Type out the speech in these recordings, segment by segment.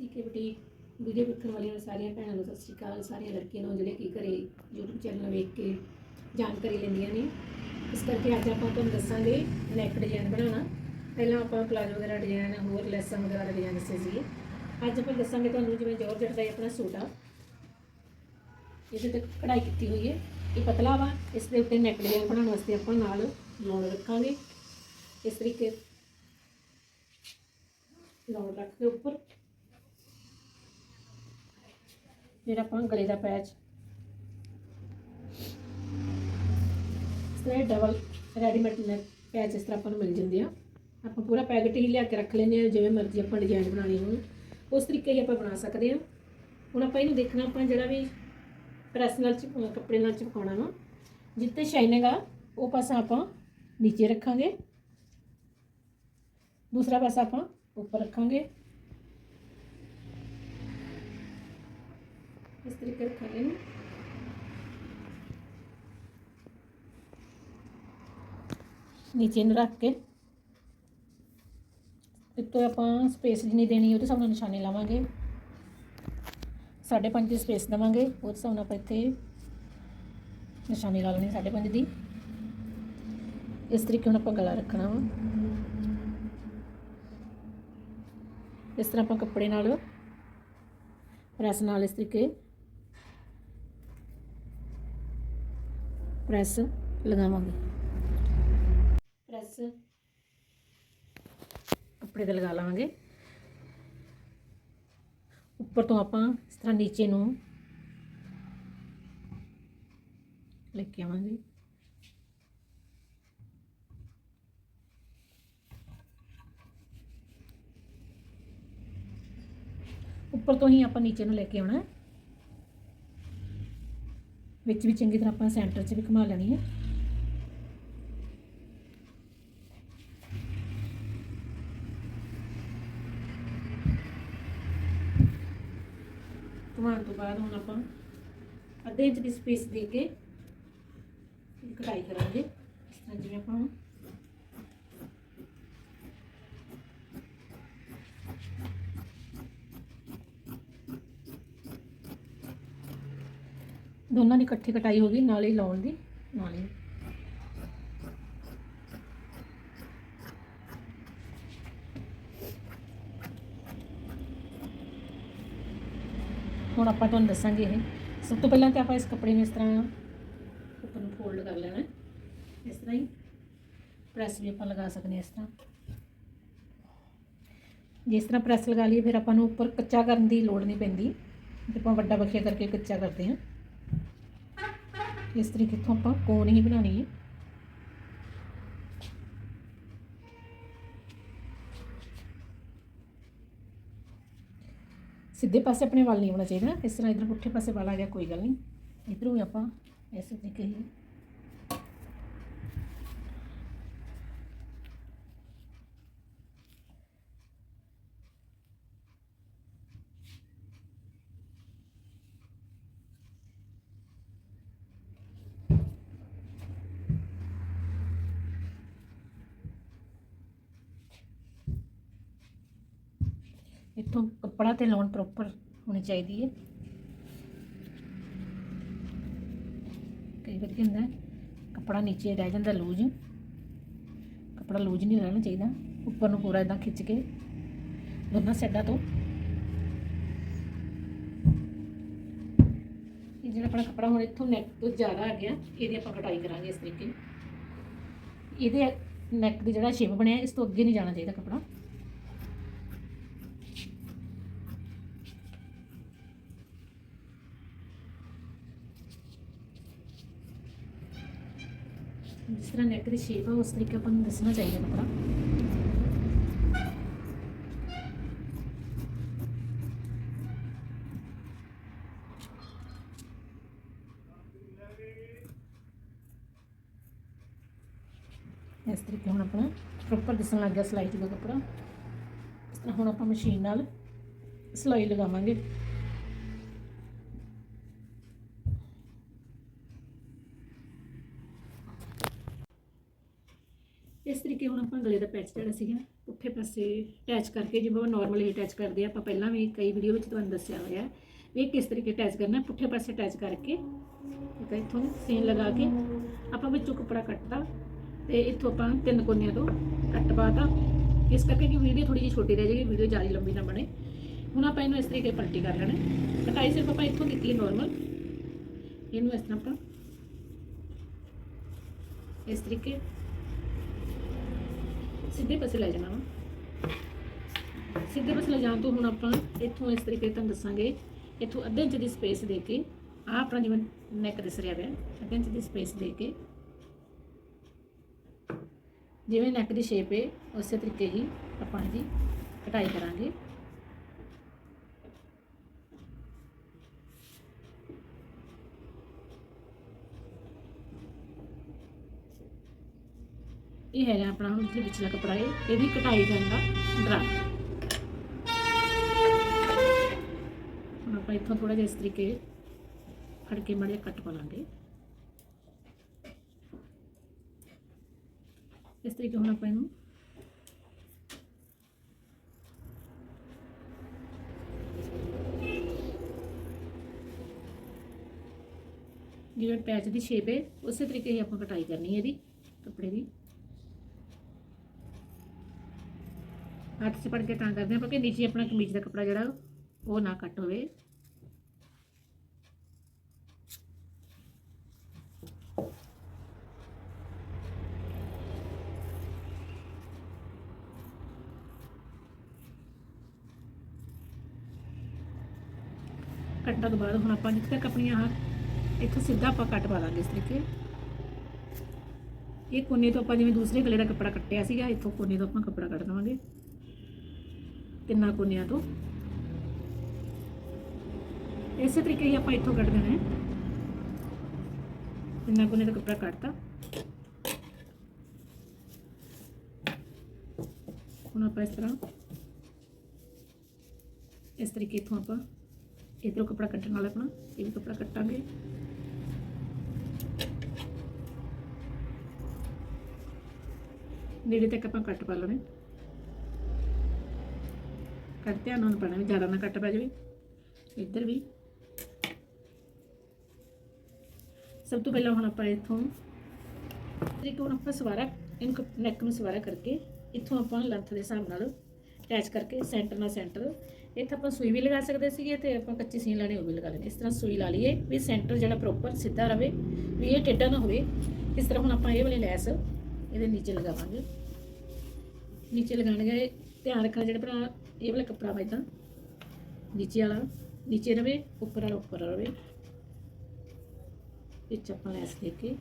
ਸੀਕੇ boutique video ਵੇਖਣ ਵਾਲੀਆਂ ਸਾਰੀਆਂ ਭੈਣਾਂ ਨੂੰ ਸਤਿ ਸ਼੍ਰੀ ਅਕਾਲ, ਸਾਰੀਆਂ ਲੜਕੀਆਂ ਨੂੰ ਜਿਹੜੇ ਕੀ ਘਰੇ YouTube ਚੈਨਲ ਵੇਖ ਕੇ ਜਾਣਕਾਰੀ ਲੈਂਦੀਆਂ ਨੇ। ਇਸ ਕਰਕੇ ਅੱਜ ਆਪਾਂ ਤੁਹਾਨੂੰ ਦੱਸਾਂਗੇ ਨੈਕ ਡਿਜ਼ਾਈਨ ਬਣਾਉਣਾ। ਪਹਿਲਾਂ ਆਪਾਂ ਪਲਾਜ਼ੋ ਵਗੈਰਾ ਡਿਜ਼ਾਈਨ, ਹੋਰ ਲੈਸਾਂ ਵਗੈਰਾ ਦਾ ਡਿਜ਼ਾਈਨ ਦੱਸੇ ਸੀ। ਅੱਜ ਆਪਾਂ ਦੱਸਾਂਗੇ ਤੁਹਾਨੂੰ ਜਿਵੇਂ ਜੋਰਜਟ ਦਾ ਇਹ ਆਪਣਾ ਸੂਟ ਆ। ਇਹਦੇ ਤੇ ਕਢਾਈ ਕੀਤੀ ਹੋਈ ਹੈ। ਇਹ ਪਤਲਾ ਵਾ। ਇਸ ਦੇ ਉੱਤੇ ਨੈਕ ਡਿਜ਼ਾਈਨ ਬਣਾਉਣ ਵਾਸਤੇ ਆਪਾਂ ਨਾਲ ਲੋਨ ਰੱਖਾਂਗੇ। ਇਸ ਤਰੀਕੇ ਲੋਨ ਰੱਖ ਕੇ ਉੱਪਰ ਜਿਹੜਾ ਆਪਾਂ ਗਲੇ ਦਾ ਪੈਚ। ਇਸ ਡਬਲ ਰੈਡੀਮੇਡ ਪੈਚ ਇਸ ਤਰ੍ਹਾਂ ਆਪਾਂ ਨੂੰ ਮਿਲ ਜਾਂਦੇ ਆ। ਆਪਾਂ ਪੂਰਾ ਪੈਕਟ ਹੀ ਲਿਆ ਕੇ ਰੱਖ ਲੈਂਦੇ ਆ, ਜਿਵੇਂ ਮਰਜ਼ੀ ਆਪਾਂ ਡਿਜ਼ਾਈਨ ਬਣਾਉਣੇ ਹੋਣ ਉਸ ਤਰੀਕੇ ਹੀ ਆਪਾਂ ਬਣਾ ਸਕਦੇ ਆ। ਹੁਣ ਆਪਾਂ ਇਹਨੂੰ ਦੇਖਣਾ, ਆਪਾਂ ਜਿਹੜਾ ਵੀ ਪ੍ਰੈਸ ਨਾਲ ਚ ਕੱਪੜੇ ਨਾਲ ਚਿਪਕਾਉਣਾ ਵਾ ਜਿੱਤੇ ਸ਼ਾਈਨਿੰਗ ਆ ਉਹ ਪਾਸਾ ਆਪਾਂ ਨੀਚੇ ਰੱਖਾਂਗੇ। ਦੂਸਰਾ ਪਾਸਾ ਆਪਾਂ ਉੱਪਰ ਰੱਖਾਂਗੇ। ਇਸ ਤਰੀਕੇ ਰੱਖਾਂਗੇ ਇਹਨੂੰ ਨੀਚੇ ਨੂੰ ਰੱਖ ਕੇ ਇੱਥੋਂ ਆਪਾਂ ਸਪੇਸ ਜਿੰਨੀ ਦੇਣੀ ਉਹਦੇ ਹਿਸਾਬ ਨਾਲ ਨਿਸ਼ਾਨੇ ਲਾਵਾਂਗੇ ਸਾਢੇ ਪੰਜ ਦੀ ਸਪੇਸ ਦੇਵਾਂਗੇ ਉਹਦੇ ਹਿਸਾਬ ਨਾਲ ਆਪਾਂ ਇੱਥੇ ਨਿਸ਼ਾਨੀ ਲਾ ਲੈਣੀ ਸਾਢੇ ਪੰਜ ਦੀ ਇਸ ਤਰੀਕੇ ਨਾਲ ਆਪਾਂ ਗਲਾ ਰੱਖਣਾ ਵਾ ਇਸ ਤਰ੍ਹਾਂ ਆਪਾਂ ਕੱਪੜੇ ਨਾਲ ਪ੍ਰੈਸ ਨਾਲ ਇਸ ਤਰੀਕੇ ਪ੍ਰੈਸ ਲਗਾਵਾਂਗੇ। ਪ੍ਰੈਸ ਕੱਪੜੇ ਤੇ ਲਗਾ ਲਾਵਾਂਗੇ ਉੱਪਰ ਤੋਂ ਆਪਾਂ ਇਸ ਤਰ੍ਹਾਂ ਨੀਚੇ ਨੂੰ ਲੈ ਕੇ ਆਵਾਂਗੇ। ਉੱਪਰ ਤੋਂ ਹੀ ਆਪਾਂ ਨੀਚੇ ਨੂੰ ਲੈ ਕੇ ਆਉਣਾ ਹੈ। ਵਿੱਚ ਵੀ ਚੰਗੀ ਤਰ੍ਹਾਂ ਆਪਾਂ ਸੈਂਟਰ 'ਚ ਵੀ ਘੁਮਾ ਲੈਣੀ ਹੈ। ਘੁਮਾਉਣ ਤੋਂ ਬਾਅਦ ਹੁਣ ਆਪਾਂ ਅੱਧੇ ਇੰਚ ਦੀ ਸਪੇਸ ਦੇ ਕੇ ਕਟਾਈ ਕਰਾਂਗੇ। ਇਸ ਤਰ੍ਹਾਂ ਜਿਵੇਂ ਆਪਾਂ ਦੋਨਾਂ ਦੀ ਇਕੱਠੀ ਕਟਾਈ ਹੋ ਗਈ, ਨਾਲ ਹੀ ਲਾਉਣ ਦੀ, ਨਾਲ। ਹੀ ਹੁਣ ਆਪਾਂ ਤੁਹਾਨੂੰ ਦੱਸਾਂਗੇ ਇਹ। ਸਭ ਤੋਂ ਪਹਿਲਾਂ ਤੇ ਆਪਾਂ ਇਸ ਕੱਪੜੇ ਨੂੰ ਇਸ ਤਰ੍ਹਾਂ ਉੱਪਰ ਨੂੰ ਫੋਲਡ ਕਰ ਲੈਣਾ ਇਸ ਤਰ੍ਹਾਂ ਹੀ ਪ੍ਰੈਸ ਵੀ ਆਪਾਂ ਲਗਾ ਸਕਦੇ ਹਾਂ ਇਸ ਤਰ੍ਹਾਂ। ਜਿਸ ਤਰ੍ਹਾਂ ਪ੍ਰੈਸ ਲਗਾ ਲਈਏ, ਫਿਰ ਆਪਾਂ ਨੂੰ ਉੱਪਰ ਕੱਚਾ ਕਰਨ ਦੀ ਲੋੜ ਨਹੀਂ ਪੈਂਦੀ। ਤੇ ਆਪਾਂ ਵੱਡਾ ਬਖਿਆ ਕਰਕੇ ਕੱਚਾ ਕਰਦੇ ਹਾਂ। ਇਸ ਤਰੀਕੇ ਤੋਂ ਆਪਾਂ ਕੋਨ ਹੀ ਬਣਾਉਣੀ ਹੈ। ਸਿੱਧੇ ਪਾਸੇ ਆਪਣੇ ਵੱਲ ਨਹੀਂ ਹੋਣਾ ਚਾਹੀਦਾ ਇਸ ਤਰ੍ਹਾਂ ਇਧਰ ਪੁੱਠੇ ਪਾਸੇ ਵਾਲ ਆ ਗਿਆ, ਕੋਈ ਗੱਲ ਨਹੀਂ। ਇਧਰੋਂ ਵੀ ਆਪਾਂ ਇਸੇ ਤਰੀਕੇ ਹੀ ਇੱਥੋਂ ਕੱਪੜਾ ਤੇ ਲਾਉਣ ਪ੍ਰੋਪਰ ਹੋਣੀ ਚਾਹੀਦੀ ਹੈ। ਕਈ ਵਾਰ ਕੀ ਹੁੰਦਾ ਹੈ, ਕੱਪੜਾ ਨੀਚੇ ਰਹਿ ਜਾਂਦਾ ਲੂਜ। ਕੱਪੜਾ ਲੂਜ ਨਹੀਂ ਰਹਿਣਾ ਚਾਹੀਦਾ। ਉੱਪਰ ਨੂੰ ਪੂਰਾ ਇਦਾਂ ਖਿੱਚ ਕੇ ਦੋਨਾਂ ਸਾਈਡਾਂ ਤੋਂ। ਇਹ ਜਿਹੜਾ ਆਪਣਾ ਕੱਪੜਾ ਹੁਣ ਇੱਥੋਂ ਨੈਕ ਤੋਂ ਜ਼ਿਆਦਾ ਆ ਗਿਆ ਇਹਦੀ ਆਪਾਂ ਕਟਾਈ ਕਰਾਂਗੇ ਇਸ ਤਰੀਕੇ ਇਹਦੇ ਨੈਕ ਦੀ ਜਿਹੜਾ ਸ਼ੇਪ ਬਣਿਆ ਇਸ ਤੋਂ ਅੱਗੇ ਨਹੀਂ ਜਾਣਾ ਚਾਹੀਦਾ ਕੱਪੜਾ। ਜਿਸ ਤਰ੍ਹਾਂ ਨੈਕ ਦੀ ਸ਼ੇਪ ਆ, ਉਸ ਤਰੀਕੇ ਆਪਾਂ ਨੂੰ ਦੱਸਣਾ ਚਾਹੀਦਾ ਕੱਪੜਾ ਇਸ ਤਰੀਕੇ ਹੁਣ ਆਪਣਾ ਪ੍ਰੋਪਰ ਦਿਸਣ ਲੱਗ ਗਿਆ ਸਿਲਾਈ ਦਾ ਕੱਪੜਾ ਇਸ ਤਰ੍ਹਾਂ ਹੁਣ ਆਪਾਂ ਮਸ਼ੀਨ ਨਾਲ ਸਿਲਾਈ ਲਗਾਵਾਂਗੇ। ਇਸ ਤਰੀਕੇ ਹੁਣ ਆਪਾਂ ਗਲੇ ਦਾ ਪੈਚ ਜਿਹੜਾ ਸੀਗਾ ਪੁੱਠੇ ਪਾਸੇ ਅਟੈਚ ਕਰਕੇ ਜਿਵੇਂ ਉਹ ਨਾਰਮਲੀ ਅਟੈਚ ਕਰਦੇ ਆ, ਆਪਾਂ ਪਹਿਲਾਂ ਵੀ ਕਈ ਵੀਡੀਓ ਵਿੱਚ ਤੁਹਾਨੂੰ ਦੱਸਿਆ ਹੋਇਆ ਵੀ ਇਹ ਕਿਸ ਤਰੀਕੇ ਅਟੈਚ ਕਰਨਾ ਪੁੱਠੇ ਪਾਸੇ ਅਟੈਚ ਕਰਕੇ, ਠੀਕ ਹੈ, ਇੱਥੋਂ ਸੀਨ ਲਗਾ ਕੇ ਆਪਾਂ ਵਿੱਚੋਂ ਕੱਪੜਾ ਕੱਟਤਾ ਤੇ ਇੱਥੋਂ ਆਪਾਂ ਤਿੰਨ ਕੋਨਿਆਂ ਤੋਂ ਕੱਟ ਪਾਤਾ। ਇਸ ਕਰਕੇ ਕਿ ਵੀਡੀਓ ਥੋੜੀ ਜਿਹੀ ਛੋਟੀ ਰਹਿ ਜਾਏਗੀ ਵੀਡੀਓ ਜ਼ਿਆਦਾ ਲੰਬੀ ਨਾ ਬਣੇ। ਹੁਣ ਆਪਾਂ ਇਹਨੂੰ ਇਸ ਤਰੀਕੇ ਪਲਟੀ ਕਰ ਲੈਣਾ ਕਟਾਈ ਸਿਰਫ ਆਪਾਂ ਇੱਥੋਂ ਕੀਤੀ ਹੈ ਨਾਰਮਲ ਇਹਨੂੰ ਇਸ ਤਰ੍ਹਾਂ ਆਪਾਂ ਇਸ ਤਰੀਕੇ ਸਿੱਧੇ ਪਾਸੇ ਲੈ ਜਾਣਾ ਵਾ। ਸਿੱਧੇ ਪਾਸੇ ਲੈ ਜਾਣ ਤੋਂ ਹੁਣ ਆਪਾਂ ਇੱਥੋਂ ਇਸ ਤਰੀਕੇ ਤੁਹਾਨੂੰ ਦੱਸਾਂਗੇ, ਇੱਥੋਂ ਅੱਧੇ ਇੰਚ ਦੀ ਸਪੇਸ ਦੇ ਕੇ ਆ ਆਪਣਾ ਜਿਵੇਂ ਨੈਕ ਦਿਸ ਰਿਹਾ ਪਿਆ ਅੱਧੇ ਇੰਚ ਦੀ ਸਪੇਸ ਦੇ ਕੇ ਜਿਵੇਂ ਨੈਕ ਦੀ ਸ਼ੇਪ ਹੈ ਉਸੇ ਤਰੀਕੇ ਹੀ ਆਪਾਂ ਇਹਦੀ ਕਟਾਈ ਕਰਾਂਗੇ। ਇਹ ਹੈਗਾ ਆਪਣਾ ਹੁਣ ਇੱਥੇ ਵਿਚਲਾ ਕਪੜਾ ਹੈ, ਇਹਦੀ ਕਟਾਈ ਕਰਨ ਦਾ ਡਰਾ ਹੁਣ ਆਪਾਂ ਇੱਥੋਂ ਥੋੜਾ ਜਿਹਾ ਇਸ ਤਰੀਕੇ ਫੜ ਕੇ ਮੜੇ ਕੱਟ ਪਾ ਲਾਂਗੇ। ਇਸ ਤਰੀਕੇ ਹੁਣ ਆਪਾਂ ਇਹਨੂੰ ਜਿਵੇਂ ਪੈਚ ਦੀ ਸ਼ੇਪ ਹੈ, ਉਸੇ ਤਰੀਕੇ ਹੀ ਆਪਾਂ ਕਟਾਈ ਕਰਨੀ ਹੈ ਇਹਦੀ, ਕੱਪੜੇ ਦੀ। ਹੱਥ 'ਚ ਫੜ ਕੇ ਤਾਂ ਕਰਦੇ ਆਪਾਂ ਕਿ ਨੀਚੇ ਆਪਣਾ ਕਮੀਜ਼ ਦਾ ਕੱਪੜਾ ਜਿਹੜਾ ਉਹ ਨਾ ਕੱਟ ਹੋਵੇ। ਕੱਟਣ ਤੋਂ ਬਾਅਦ ਹੁਣ ਆਪਾਂ ਜਿੱਥੇ ਤੱਕ ਆਪਣੀਆਂ ਆਹ, ਇੱਥੋਂ ਸਿੱਧਾ ਆਪਾਂ ਕੱਟ ਪਾ ਲਾਂਗੇ ਇਸ ਤਰੀਕੇ। ਇਹ ਕੋਨੇ ਤੋਂ ਆਪਾਂ ਜਿਵੇਂ ਦੂਸਰੇ ਗਲੇ ਦਾ ਕੱਪੜਾ ਕੱਟਿਆ ਸੀਗਾ, ਇੱਥੋਂ ਕੋਨੇ ਤੋਂ ਆਪਾਂ ਕੱਪੜਾ ਕੱਟ ਦਵਾਂਗੇ। ਤਿੰਨਾਂ ਕੋਨਿਆਂ ਤੋਂ? ਇਸੇ ਤਰੀਕੇ ਹੀ ਆਪਾਂ ਇੱਥੋਂ ਕੱਢ ਦੇਣਾ ਹੈ। ਤਿੰਨਾਂ ਕੋਨੇ ਦਾ ਕੱਪੜਾ ਕੱਟਤਾ ਹੁਣ ਆਪਾਂ ਇਸ ਤਰ੍ਹਾਂ, ਇਸ ਤਰੀਕੇ ਇੱਥੋਂ ਆਪਾਂ ਇਧਰੋਂ ਕੱਪੜਾ ਕੱਟਣ ਵਾਲਾ ਆਪਣਾ, ਇਹ ਵੀ ਕੱਪੜਾ ਕੱਟਾਂਗੇ। ਨੇੜੇ ਤੱਕ ਆਪਾਂ ਕੱਟ ਪਾ ਲੈਣੇ ਕੱਟ ਧਿਆਨ ਨਾਲ ਪਾਣਾ ਵੀ ਜ਼ਿਆਦਾ ਨਾ ਕੱਟ ਪੈ ਜਾਵੇ। ਇੱਧਰ ਵੀ। ਸਭ ਤੋਂ ਪਹਿਲਾਂ ਹੁਣ ਆਪਾਂ ਇੱਥੋਂ ਤਰੀਕੇ ਹੁਣ ਆਪਾਂ ਸਵਾਰਾ, ਇਹਨੂੰ ਨੈਕ ਨੂੰ ਸਵਾਰਾ ਕਰਕੇ ਇੱਥੋਂ ਆਪਾਂ ਲੈਂਥ ਦੇ ਹਿਸਾਬ ਨਾਲ ਅਟੈਚ ਕਰਕੇ ਸੈਂਟਰ ਨਾਲ ਸੈਂਟਰ ਇੱਥੇ ਆਪਾਂ ਸੂਈ ਵੀ ਲਗਾ ਸਕਦੇ ਸੀਗੇ ਤੇ ਆਪਾਂ ਕੱਚੀ ਸੀਨ ਲਾਣੀ ਉਹ ਵੀ ਲਗਾ ਲੈਣੀ ਇਸ ਤਰ੍ਹਾਂ ਸੂਈ ਲਾ ਲਈਏ ਵੀ ਸੈਂਟਰ ਜਿਹੜਾ ਪ੍ਰੋਪਰ ਸਿੱਧਾ ਰਵੇ, ਵੀ ਇਹ ਟੇਢਾ ਨਾ ਹੋਵੇ। ਇਸ ਤਰ੍ਹਾਂ ਹੁਣ ਆਪਾਂ ਇਹ ਵਾਲੀ ਲੈਸ ਇਹਦੇ ਨੀਚੇ ਲਗਾਵਾਂਗੇ। ਨੀਚੇ ਲਗਾਣਗੇ ਧਿਆਨ ਰੱਖਣਾ ਜਿਹੜਾ ਭਰਾ ਇਹ ਵਾਲਾ ਕੱਪੜਾ ਵਾ ਇਦਾਂ ਨੀਚੇ ਵਾਲਾ, ਨੀਚੇ ਰਵੇ, ਉੱਪਰ ਵਾਲਾ, ਉੱਪਰ ਰਵੇ। ਵਿੱਚ ਆਪਾਂ ਲੈਸ ਦੇ ਕੇ।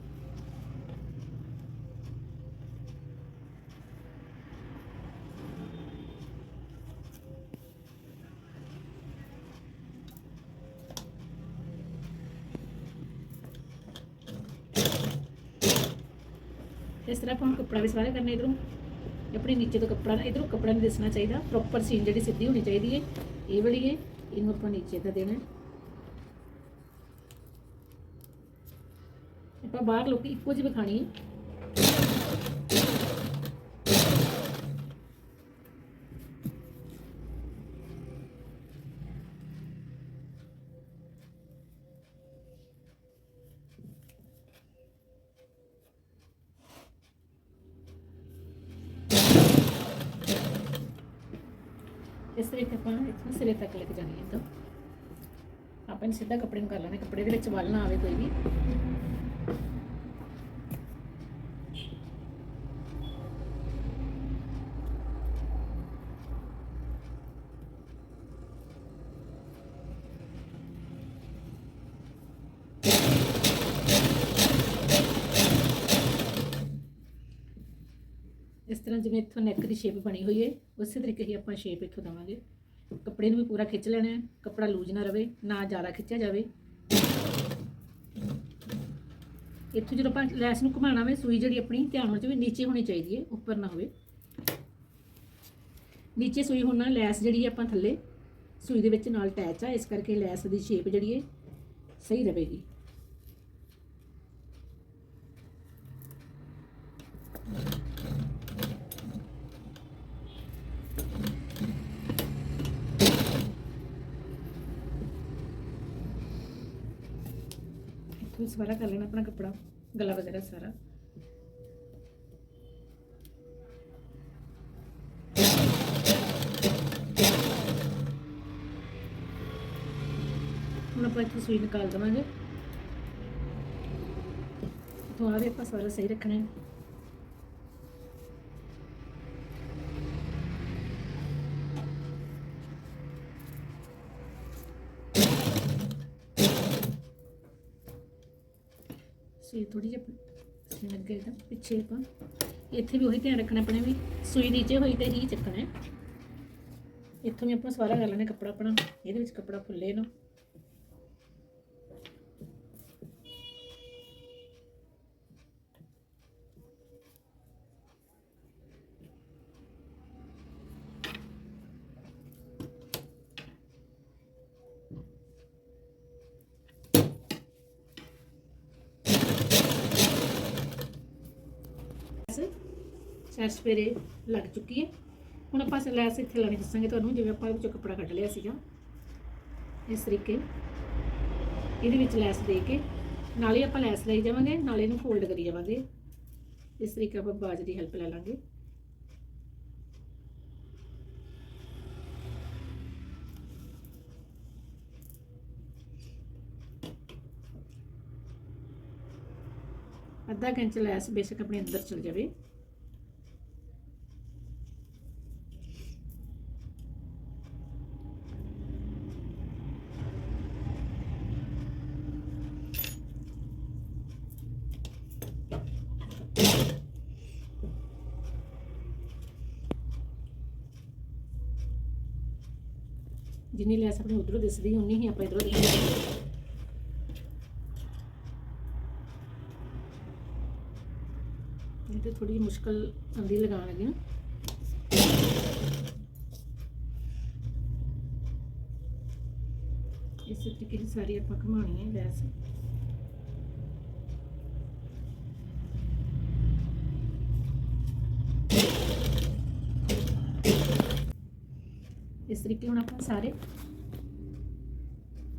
ਇਸ ਤਰ੍ਹਾਂ ਆਪਾਂ ਹੁਣ ਕੱਪੜਾ ਵੀ ਸਾਰੇ ਕਰਨੇ ਇਧਰੋਂ। ਆਪਣੇ ਨੀਚੇ ਤੋਂ ਕੱਪੜਾ ਨਾ ਇਧਰੋਂ ਕੱਪੜਾ ਨਹੀਂ ਦਿਸਣਾ ਚਾਹੀਦਾ। ਪ੍ਰੋਪਰ ਸੀਨ ਜਿਹੜੀ ਸਿੱਧੀ ਹੋਣੀ ਚਾਹੀਦੀ ਹੈ। ਇਹ ਵਾਲੀ ਹੈ, ਇਹਨੂੰ ਆਪਾਂ ਨੀਚੇ ਦਾ ਦੇਣਾ ਆਪਾਂ ਬਾਹਰ ਲੋਕੀ ਇੱਕੋ ਜਿਹੀ ਵਿਖਾਣੀ ਹੈ ਇਸ ਤਰੀਕੇ ਆਪਾਂ ਇੱਥੋਂ ਸਿਰੇ ਤੱਕ ਲੈ ਕੇ ਜਾਣੀ ਹੈ ਤਾਂ ਆਪਾਂ ਸਿੱਧਾ ਕੱਪੜੇ ਨੂੰ ਕਰ ਲੈਣਾ, ਕੱਪੜੇ ਦੇ ਵਿੱਚ ਵੱਲ ਨਾ ਆਵੇ ਕੋਈ ਵੀ। ਇਸ ਤਰ੍ਹਾਂ ਜਿਵੇਂ ਇੱਥੋਂ ਨੈਕ ਦੀ ਸ਼ੇਪ ਬਣੀ ਹੋਈ ਹੈ ਉਸੇ ਤਰੀਕੇ ਹੀ ਆਪਾਂ ਸ਼ੇਪ ਇੱਥੋਂ ਦਵਾਂਗੇ। ਕੱਪੜੇ ਨੂੰ ਵੀ ਪੂਰਾ ਖਿੱਚ ਲੈਣਾ ਹੈ, ਕੱਪੜਾ ਲੂਜ਼ ਨਾ ਰਵੇ, ਨਾ ਜ਼ਿਆਦਾ ਖਿੱਚਿਆ ਜਾਵੇ। ਇੱਥੋਂ ਜਦੋਂ ਆਪਾਂ ਲੈਸ ਨੂੰ ਘੁਮਾਉਣਾ ਵੇ, ਸੂਈ ਜਿਹੜੀ ਆਪਣੀ, ਧਿਆਨ ਵਿੱਚ ਵੀ ਨੀਚੇ ਹੋਣੀ ਚਾਹੀਦੀ ਹੈ, ਉੱਪਰ ਨਾ ਹੋਵੇ। ਨੀਚੇ ਸੂਈ ਹੋਣਾ ਲੈਸ ਜਿਹੜੀ ਆਪਾਂ ਥੱਲੇ, ਸੂਈ ਦੇ ਵਿੱਚ ਨਾਲ ਅਟੈਚ ਆ, ਇਸ ਕਰਕੇ ਲੈਸ ਦੀ ਸ਼ੇਪ ਜਿਹੜੀ ਹੈ, ਸਹੀ ਰਹੇਗੀ। ਇੱਥੋਂ ਸਾਰਾ ਕਰ ਲੈਣਾ, ਆਪਣਾ ਕੱਪੜਾ, ਗਲਾ ਵਗੈਰਾ ਹੁਣ ਆਪਾਂ ਇੱਥੋਂ ਸੂਈ ਨਿਕਾਲ ਦਵਾਂਗੇ। ਤੋਂ ਆਵੇ ਆਪਾਂ ਸਾਰਾ ਸਹੀ ਰੱਖਣਾ ਹੈ। ਸੂਈ ਥੋੜੀ ਜਿਹੀ ਸੂਈ ਲੱਗੇ ਤਾਂ ਪਿੱਛੇ ਆਪਾਂ। ਇੱਥੇ ਵੀ ਉਹੀ ਧਿਆਨ ਰੱਖਣਾ ਆਪਣੇ ਵੀ ਸੂਈ ਨੀਚੇ ਹੋਈ ਤੇ ਹੀ ਚੱਕਣਾ ਹੈ। ਇੱਥੋਂ ਵੀ ਆਪਾਂ ਸਾਰਾ ਕਰ ਲੈਣਾ ਕੱਪੜਾ ਆਪਣਾ, ਇਹਦੇ ਵਿੱਚ ਕੱਪੜਾ ਫੁੱਲੇ ਨਾ। ਸੈਰ ਸਵੇਰੇ ਲੱਗ ਚੁੱਕੀ ਹੈ। ਹੁਣ ਆਪਾਂ ਲੈਸ ਇੱਥੇ ਲਾਣੀ ਦੱਸਾਂਗੇ ਤੁਹਾਨੂੰ, ਜਿਵੇਂ ਆਪਾਂ ਵਿੱਚੋਂ ਕੱਪੜਾ ਕੱਢ ਲਿਆ ਸੀਗਾ। ਇਸ ਤਰੀਕੇ ਇਹਦੇ ਵਿੱਚ ਲੈਸ ਦੇ ਕੇ ਨਾਲੇ ਆਪਾਂ ਲੈਸ ਲਈ ਜਾਵਾਂਗੇ, ਨਾਲੇ ਇਹਨੂੰ ਫੋਲਡ ਕਰੀ ਜਾਵਾਂਗੇ। ਇਸ ਤਰੀਕੇ ਆਪਾਂ ਬਾਜ ਦੀ ਹੈਲਪ ਲੈ ਲਾਂਗੇ। ਅੱਧਾ ਇੰਚ ਲੈਸ ਬੇਸ਼ੱਕ ਆਪਣੇ ਅੰਦਰ ਚਲ ਜਾਵੇ। ਜਿੰਨੀ ਲੈਸ ਆਪਣੇ ਉਧਰੋਂ ਦਿਸਦੀ, ਉਨੀ ਹੀ ਆਪਾਂ ਇਧਰੋਂ ਦਿਖਾਂਗੇ ਇਹ ਤੇ ਥੋੜੀ ਜਿਹੀ ਮੁਸ਼ਕਲ ਆਉਂਦੀ ਲਗਾਉਣ ਲੱਗੀ ਨਾ ਇਸ ਤਰੀਕੇ ਦੀ ਸਾਰੀ ਆਪਾਂ ਘਮਾਉਣੀ ਹੈ ਲੈਸ। ਇਸ ਤਰੀਕੇ ਹੁਣ ਆਪਾਂ ਸਾਰੇ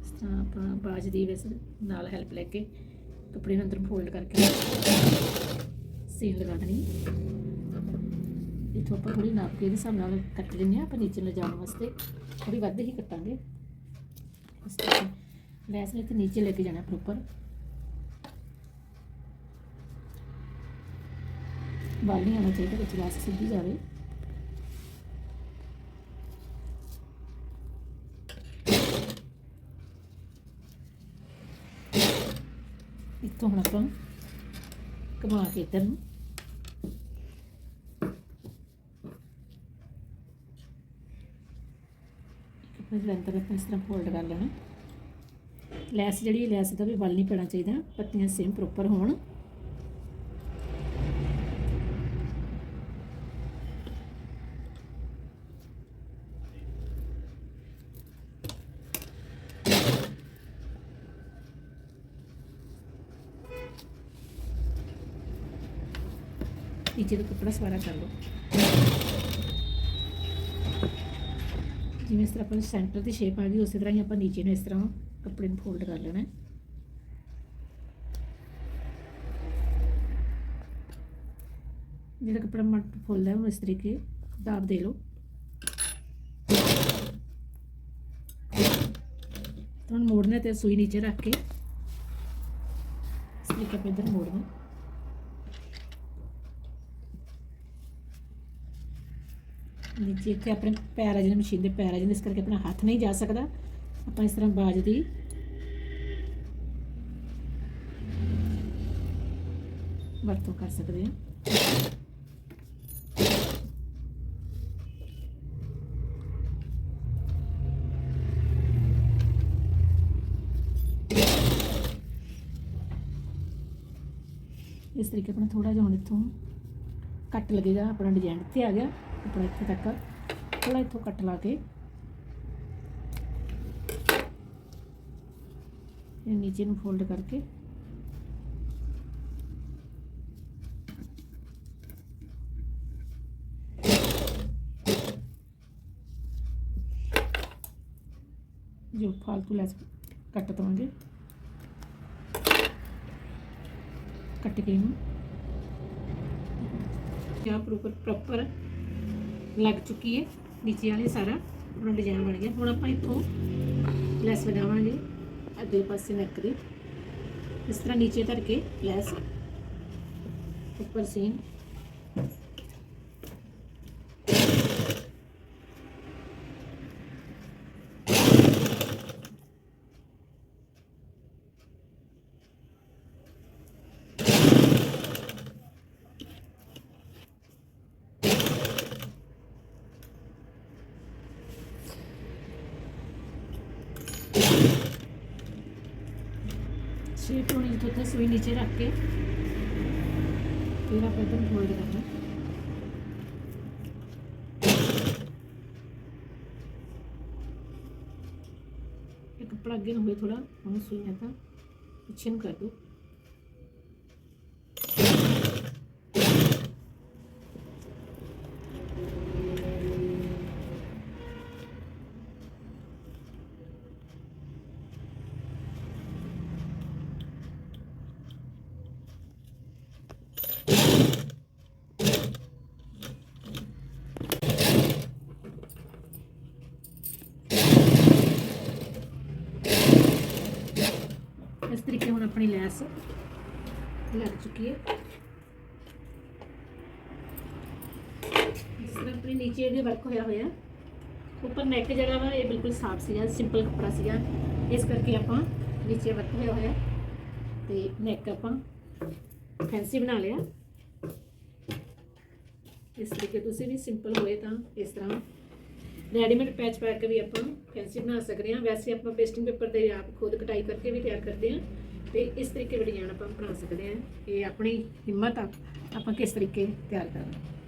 ਇਸ ਤਰ੍ਹਾਂ ਆਪਾਂ ਬਾਜ ਦੀ ਵੈਸੇ ਨਾਲ ਹੈਲਪ ਲੈ ਕੇ ਕੱਪੜੇ ਨੂੰ ਅੰਦਰ ਫੋਲਡ ਕਰਕੇ ਸੀਨ ਲਗਾ ਦੇਣੀ ਇਥੋਂ ਆਪਾਂ ਥੋੜੀ ਨਾਪ ਕੇ ਇਹਦੇ ਹਿਸਾਬ ਨਾਲ ਕੱਟ ਲੈਂਦੇ ਹਾਂ, ਆਪਾਂ ਨੀਚੇ ਲਿਜਾਣ ਵਾਸਤੇ। ਥੋੜੀ ਵੱਧ ਹੀ ਕੱਟਾਂਗੇ। ਇਸ ਤਰ੍ਹਾਂ ਲੈਸ ਨੇ ਤੇ ਨੀਚੇ ਲੈ ਕੇ ਜਾਣਾ ਪ੍ਰੋਪਰ ਵਾਲ ਨਹੀਂ ਆਉਣਾ ਚਾਹੀਦਾ ਵਿੱਚ ਲੈਸ ਸਿੱਧੀ ਜਾਵੇ। ਇੱਥੋਂ ਹੁਣ ਆਪਾਂ, ਘੁਮਾ ਕੇ ਇੱਧਰ ਨੂੰ। ਆਪਣੇ ਜਲੰਧਰ ਆਪਾਂ ਇਸ ਤਰ੍ਹਾਂ ਫੋਲਡ ਕਰ ਲੈਣਾ। ਲੈਸ ਜਿਹੜੀ ਲੈਸ ਦਾ ਵੀ ਵੱਲ ਨਹੀਂ ਪੈਣਾ ਚਾਹੀਦਾ, ਪੱਤੀਆਂ ਸੇਮ ਪ੍ਰੋਪਰ ਹੋਣ। ਨੀਚੇ ਦਾ ਕੱਪੜਾ ਸਵਾਰਾ ਕਰ ਲਓ। ਜਿਵੇਂ ਇਸ ਤਰ੍ਹਾਂ ਆਪਾਂ ਸੈਂਟਰ ਦੀ ਸ਼ੇਪ ਆ ਗਈ, ਉਸੇ ਤਰ੍ਹਾਂ ਹੀ ਆਪਾਂ ਨੀਚੇ ਨੂੰ ਇਸ ਤਰ੍ਹਾਂ ਕੱਪੜੇ ਨੂੰ ਫੋਲਡ ਕਰ ਲੈਣਾ ਜਿਹੜਾ ਕੱਪੜਾ ਮਟ ਫੁੱਲਦਾ ਹੈ, ਉਹ ਇਸ ਤਰੀਕੇ ਦਾਬ ਦੇ ਲਓ। ਤੁਹਾਨੂੰ ਮੋੜਨਾ ਤੇ ਸੂਈ ਨੀਚੇ ਰੱਖ ਕੇ, ਇਸ ਤਰੀਕੇ ਆਪਾਂ ਇੱਧਰ ਮੋੜਨਾ ਨੀਚੇ ਇੱਥੇ ਆਪਣੇ ਪੈਰ ਆ ਜਾਂਦੇ ਮਸ਼ੀਨ ਦੇ ਪੈਰ ਆ ਜਾਂਦੇ ਇਸ ਕਰਕੇ ਆਪਣਾ ਹੱਥ ਨਹੀਂ ਜਾ ਸਕਦਾ। ਆਪਾਂ ਇਸ ਤਰ੍ਹਾਂ ਬਾਜ ਦੀ ਵਰਤੋਂ ਕਰ ਸਕਦੇ ਹਾਂ। ਇਸ ਤਰੀਕੇ ਆਪਣਾ ਥੋੜਾ ਜਿਹਾ ਹੁਣ ਇੱਥੋਂ ਕੱਟ ਲੱਗੇਗਾ, ਆਪਣਾ ਡਿਜ਼ਾਈਨ ਇੱਥੇ ਆ ਗਿਆ। ਆਪਣਾ ਇੱਥੇ ਤੱਕ ਥੋੜਾ ਇੱਥੋਂ ਕੱਟ ਲਾ ਕੇ ਇਹ ਨੀਚੇ ਨੂੰ ਫੋਲਡ ਕਰਕੇ ਜੋ ਫालतू ਲੈਸ ਕੱਟ ਦਵਾਂਗੇ ਕੱਟ ਕੇ ਇਹਨੂੰ ਜਾਂ ਪ੍ਰੋਪਰ ਪ੍ਰੋਪਰ ਲੱਗ ਚੁੱਕੀ ਹੈ। ਨੀਚੇ ਵਾਲੇ ਸਾਰਾ ਆਪਣਾ ਡਿਜ਼ਾਈਨ ਬਣ ਗਿਆ। ਹੁਣ ਆਪਾਂ ਇੱਥੋਂ ਲੈਸ ਲਗਾਵਾਂਗੇ। ਅੱਗੇ ਪਾਸੇ ਨੈਕ ਦੇ। ਇਸ ਤਰ੍ਹਾਂ ਨੀਚੇ ਧਰ ਕੇ ਲੈਸ। ਉੱਪਰ ਸੀਨ ਸ਼ੇਪ ਹੋਣੀ ਜਿੱਥੇ ਤੱਕ ਸੂਈ ਨੀਚੇ ਰੱਖ ਕੇ। ਫਿਰ ਆਪਾਂ ਇੱਧਰ ਫੋਲਡ ਕਰਨਾ। ਇਹ ਕੱਪੜਾ ਅੱਗੇ ਨੂੰ ਹੋਵੇ ਥੋੜਾ ਉਹਨੂੰ ਸੂਈਆਂ ਤਾਂ ਪਿੱਛੇ ਨੂੰ ਕਰ ਦੋ ਇਸ ਤਰੀਕੇ ਹੁਣ ਆਪਣੀ ਲੈਸ ਲੱਗ ਚੁੱਕੀ ਹੈ ਇਸ ਤਰ੍ਹਾਂ ਆਪਣੇ ਨੀਚੇ ਇਹਦੇ ਵਰਕ ਹੋਇਆ ਹੋਇਆ ਉੱਪਰ ਨੈਕ ਜਿਹੜਾ ਵਾ ਇਹ ਬਿਲਕੁਲ ਸਾਫ਼ ਸੀਗਾ ਸਿੰਪਲ ਕੱਪੜਾ ਸੀਗਾ ਇਸ ਕਰਕੇ ਆਪਾਂ ਨੀਚੇ ਵਰਕ ਹੋਇਆ ਹੋਇਆ ਤੇ ਨੈਕ ਆਪਾਂ ਫੈਂਸੀ ਬਣਾ ਲਿਆ ਇਸ ਤਰੀਕੇ ਤੁਸੀਂ ਵੀ ਸਿੰਪਲ ਹੋਏ ਤਾਂ ਇਸ ਤਰ੍ਹਾਂ ਰੈਡੀਮੇਡ ਪੈਚ ਪਾ ਕੇ ਵੀ ਆਪਾਂ ਫੈਂਸੀ ਬਣਾ ਸਕਦੇ ਹਾਂ ਵੈਸੇ ਆਪਾਂ ਪੇਸਟਿੰਗ ਪੇਪਰ ਤੇ ਆਪ ਖੁਦ ਕਟਾਈ ਕਰਕੇ ਵੀ ਤਿਆਰ ਕਰਦੇ ਹਾਂ ਤੇ ਇਸ ਤਰੀਕੇ ਦੇ ਡਿਜ਼ਾਈਨ ਆਪਾਂ ਬਣਾ ਸਕਦੇ ਹਾਂ। ਇਹ ਆਪਣੀ ਹਿੰਮਤ ਆ ਆਪਾਂ ਕਿਸ ਤਰੀਕੇ ਤਿਆਰ ਕਰਨਾ।